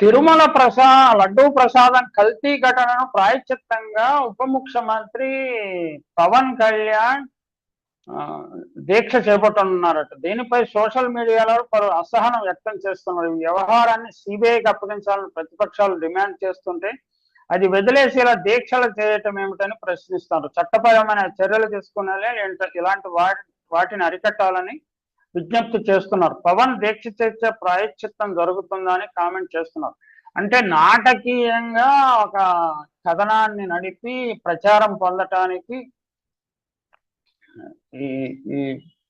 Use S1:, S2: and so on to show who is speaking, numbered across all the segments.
S1: తిరుమల ప్రసా లడ్డూ ప్రసాదం కల్తీ ఘటనను ప్రాయశ్చిత్తంగా ఉప ముఖ్యమంత్రి పవన్ కళ్యాణ్ దీక్ష చేపట్టనున్నారట. దీనిపై సోషల్ మీడియాలో పలు అసహనం వ్యక్తం చేస్తున్నారు. ఈ వ్యవహారాన్ని సిబిఐకి అప్పగించాలని ప్రతిపక్షాలు డిమాండ్ చేస్తుంటే అది వదిలేసేలా దీక్షలు చేయటం ఏమిటని ప్రశ్నిస్తారు చట్టపరమైన చర్యలు తీసుకునేలా ఇలాంటి వాటి వాటిని అరికట్టాలని విజ్ఞప్తి చేస్తున్నారు. పవన్ దీక్ష చేసే ప్రాయశ్చిత్తం జరుగుతుందని కామెంట్ చేస్తున్నారు. అంటే నాటకీయంగా ఒక కథనాన్ని నడిపి ప్రచారం పొందటానికి ఈ ఈ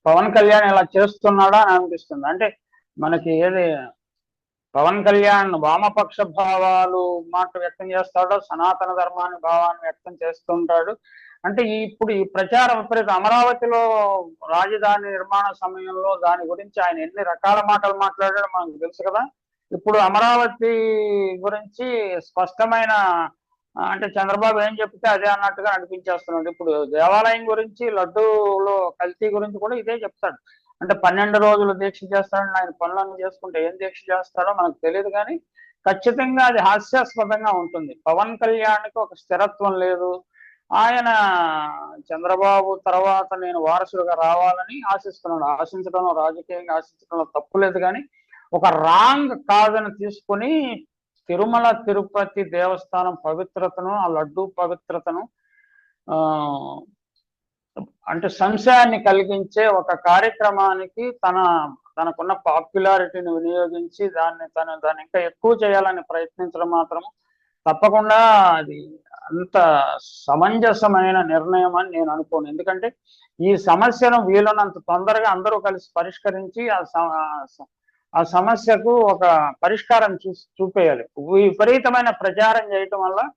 S1: పవన్ కళ్యాణ్ ఇలా చేస్తున్నాడా అని అనిపిస్తుంది. అంటే మనకి ఏది పవన్ కళ్యాణ్ వామపక్ష భావాలు మాట వ్యక్తం చేస్తాడు సనాతన ధర్మాన్ని భావాన్ని వ్యక్తం చేస్తుంటాడు. అంటే ఇప్పుడు ఈ ప్రచారం విపరీత. అమరావతిలో రాజధాని నిర్మాణ సమయంలో దాని గురించి ఆయన ఎన్ని రకాల మాటలు మాట్లాడాడో మనకు తెలుసు కదా. ఇప్పుడు అమరావతి గురించి స్పష్టమైన అంటే చంద్రబాబు ఏం చెప్తే అదే అన్నట్టుగా అనిపించేస్తున్నాడు ఇప్పుడు దేవాలయం గురించి లడ్డూలో కల్తీ గురించి కూడా ఇదే చెప్తాడు. అంటే పన్నెండు రోజులు దీక్ష చేస్తాడని ఆయన పనులన్నీ చేసుకుంటే ఏం దీక్ష చేస్తాడో మనకు తెలియదు కానీ ఖచ్చితంగా అది హాస్యాస్పదంగా ఉంటుంది. పవన్ కళ్యాణ్కి ఒక స్థిరత్వం లేదు. ఆయన చంద్రబాబు తర్వాత నేను వారసుడుగా రావాలని ఆశిస్తున్నాడు ఆశించడంలో రాజకీయంగా ఆశించడంలో తప్పు లేదు కానీ ఒక రాంగ్ కాదని తీసుకుని తిరుమల తిరుపతి దేవస్థానం పవిత్రతను ఆ లడ్డు పవిత్రతను అంటే సంశయాన్ని కలిగించే ఒక కార్యక్రమానికి తన తనకున్న పాపులారిటీని వినియోగించి దాన్ని తను దాన్ని ఇంకా ఎక్కువ చేయాలని ప్రయత్నించడం మాత్రం తప్పకుండా అది అంత సమంజసమైన నిర్ణయం అని నేను అనుకోను. ఎందుకంటే ఈ సమస్యను వీలున్నంత తొందరగా అందరూ కలిసి పరిష్కరించి ఆ స- ఆ సమస్యకు ఒక పరిష్కారం చూ చూపేయాలి. విపరీతమైన ప్రచారం చేయటం వల్ల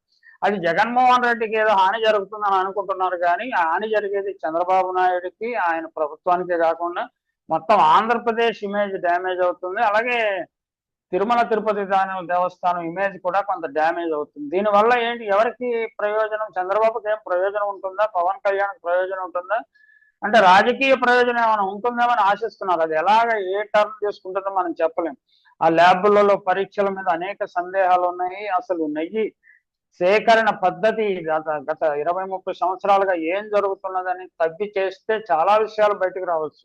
S1: అది జగన్మోహన్ రెడ్డికి ఏదో హాని జరుగుతుందని అనుకుంటున్నారు కానీ ఆ హాని జరిగేది చంద్రబాబు నాయుడికి ఆయన ప్రభుత్వానికే కాకుండా మొత్తం ఆంధ్రప్రదేశ్ ఇమేజ్ డ్యామేజ్ అవుతుంది. అలాగే తిరుమల తిరుపతి దాని దేవస్థానం ఇమేజ్ కూడా కొంత డ్యామేజ్ అవుతుంది. దీనివల్ల ఏంటి? ఎవరికి ప్రయోజనం? చంద్రబాబుకి ఏం ప్రయోజనం ఉంటుందా? పవన్ కళ్యాణ్ ప్రయోజనం ఉంటుందా? అంటే రాజకీయ ప్రయోజనం ఏమైనా ఉంటుందేమని ఆశిస్తున్నారు. అది ఎలాగ ఏ టర్న్ తీసుకుంటుందో మనం చెప్పలేం. ఆ ల్యాబ్లలో పరీక్షల మీద అనేక సందేహాలు ఉన్నాయి. అసలు నెయ్యి సేకరణ పద్ధతి గత గత ఇరవై ముప్పై సంవత్సరాలుగా ఏం జరుగుతున్నదని తగ్గి చేస్తే చాలా విషయాలు బయటకు రావచ్చు.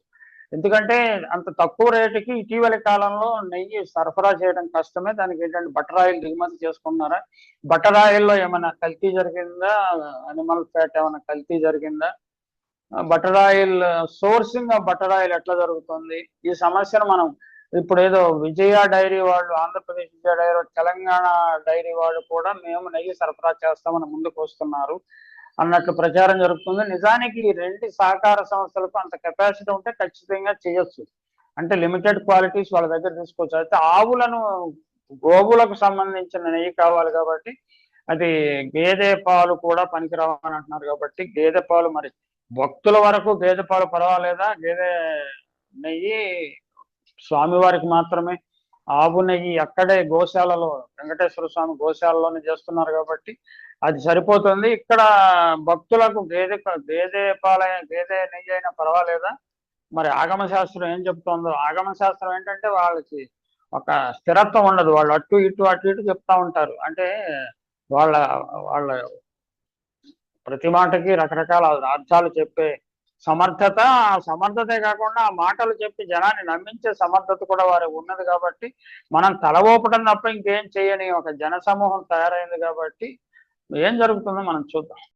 S1: ఎందుకంటే అంత తక్కువ రేటుకి ఇటీవలి కాలంలో నెయ్యి సరఫరా చేయడం కష్టమే. దానికి ఏంటంటే బటర్ ఆయిల్ దిగుమతి చేసుకున్నారా బటర్ ఆయిల్లో ఏమైనా కల్తీ జరిగిందా? అనిమల్ ఫ్యాట్ ఏమైనా కల్తీ జరిగిందా? Butter oil sourcing of butter oil ఎట్లా జరుగుతుంది? ఈ సమస్యను మనం ఇప్పుడు ఏదో విజయ డైరీ వాళ్ళు ఆంధ్రప్రదేశ్ విజయ డైరీ తెలంగాణ డైరీ వాళ్ళు కూడా మేము నెయ్యి సరఫరా చేస్తామని ముందుకు వస్తున్నారు. అన్నట్లు ప్రచారం జరుగుతుంది. నిజానికి ఈ రెండు సహకార సంస్థలకు అంత కెపాసిటీ ఉంటే ఖచ్చితంగా చేయొచ్చు. అంటే లిమిటెడ్ క్వాలిటీస్ వాళ్ళ దగ్గర తీసుకోవచ్చు. అయితే ఆవులను గోవులకు సంబంధించిన నెయ్యి కావాలి కాబట్టి అది గేదె పాలు కూడా పనికిరావని అంటున్నారు కాబట్టి గేదె పాలు మరి భక్తుల వరకు గేదె పాలు పర్వాలేదా? గేదె నెయ్యి స్వామివారికి మాత్రమే. ఆవు నెయ్యి అక్కడే గోశాలలో వెంకటేశ్వర స్వామి గోశాలలోనే చేస్తున్నారు కాబట్టి అది సరిపోతుంది. ఇక్కడ భక్తులకు గేదె గేదె పాల గేదె నెయ్యి అయినా పర్వాలేదా? మరి ఆగమ శాస్త్రం ఏం చెప్తుందో? ఆగమ శాస్త్రం ఏంటంటే వాళ్ళకి ఒక స్థిరత్వం ఉండదు. వాళ్ళు అటు ఇటు అటు ఇటు చెప్తా ఉంటారు. అంటే వాళ్ళ వాళ్ళ ప్రతి మాటకి రకరకాల అర్థాలు చెప్పే సమర్థత ఆ సమర్థతే కాకుండా ఆ మాటలు చెప్పి జనాన్ని నమ్మించే సమర్థత కూడా వారు ఉన్నది కాబట్టి మనం తల ఊపడం తప్ప ఇంకేం చేయని ఒక జన సమూహం తయారైంది కాబట్టి ఏం జరుగుతుందో మనం చూద్దాం.